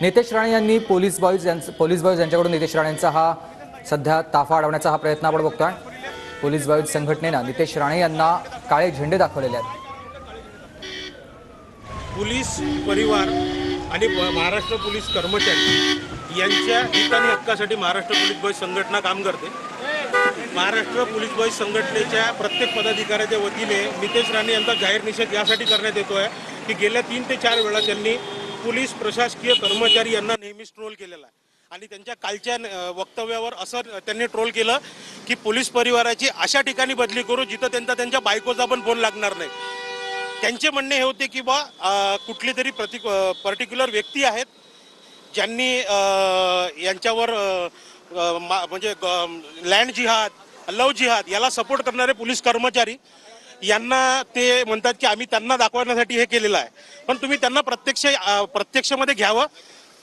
नितेश राणे यांनी police boys यांचं police boys यांच्याकडून नितेश राणेंचा हा सध्या ताफा अडवण्याचा हा प्रयत्न आपण बघतोय. पोलीस बॉईज संघटनेनं नितेश राणे यांना काळे झेंडे दाखवलेले आहेत. पोलीस परिवार आणि महाराष्ट्र पोलीस कर्मचारी यांच्या हिताने हक्कासाठी महाराष्ट्र पोलीस बॉईज संघटना काम करते. महाराष्ट्र पोलीस बॉईज संघटनेच्या प्रत्येक पदाधिकाऱ्याच्या वतीने नितेश राणे यांचा जाहीर निषेध यासाठी करण्यात येतो आहे की गेल्या तीन ते चार वेळा त्यांनी पोलीस प्रशासकीय कर्मचारी यांना नेहमीच ट्रोल केलेला आहे. आणि त्यांच्या कालच्या वक्तव्यावर असं त्यांनी ट्रोल केलं की पोलीस परिवाराची अशा ठिकाणी बदली करू जिथं त्यांचा त्यांच्या बायकोचा पण फोन लागणार नाही. त्यांचे म्हणणे हे होते की बा कुठली तरी प्रति पर्टिक्युलर व्यक्ती आहेत ज्यांनी यांच्यावर म्हणजे लँड जिहाद लव जिहाद याला सपोर्ट करणारे पोलीस कर्मचारी यांना ते म्हणतात की आम्ही त्यांना दाखवण्यासाठी हे केलेलं आहे. पण तुम्ही त्यांना प्रत्यक्ष प्रत्यक्षमध्ये घ्यावं.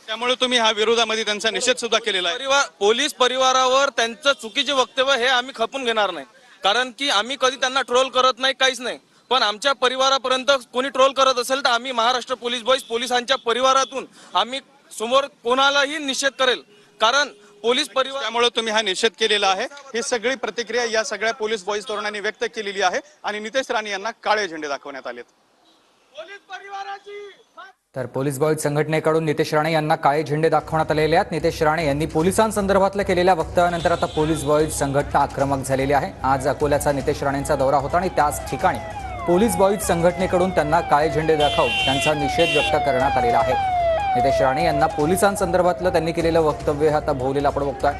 त्यामुळे तुम्ही हा विरोधामध्ये त्यांचा निषेध सुद्धा केलेला आहे. परिवार पोलीस परिवारावर त्यांचं चुकीचे वक्तव्य हे आम्ही खपून घेणार नाही. कारण की आम्ही कधी त्यांना ट्रोल करत नाही काहीच नाही. पण आमच्या परिवारापर्यंत कोणी ट्रोल करत असेल तर आम्ही महाराष्ट्र पोलीस बॉईज पोलिसांच्या परिवारातून आम्ही समोर कोणालाही निषेध करेल. कारण पोलीस परिवार त्यामुळे तुम्ही हा निषेध केलेला आहे. ही सगळी प्रतिक्रिया या सगळ्या पोलीस बॉईज तरुणांनी व्यक्त केलेली आहे आणि नितेश राणे यांना काळे झेंडे दाखवण्यात आलेत. तर पोलीस बॉईज संघटनेकडून नितेश राणे यांना काळे झेंडे दाखवण्यात आलेले आहेत. नितेश राणे यांनी पोलिसांसंदर्भातल्या केलेल्या वक्तव्यानंतर आता पोलीस बॉईज संघटना आक्रमक झालेली आहे. आज अकोल्याचा नितेश राणेंचा दौरा होता आणि त्याच ठिकाणी पोलीस बॉईज संघटनेकडून त्यांना काळे झेंडे दाखवून त्यांचा निषेध व्यक्त करण्यात आलेला आहे. नितेश राणे यांना पोलिसांसंदर्भातलं त्यांनी केलेलं वक्तव्य हे आता भोवलेलं आपण बघतोय.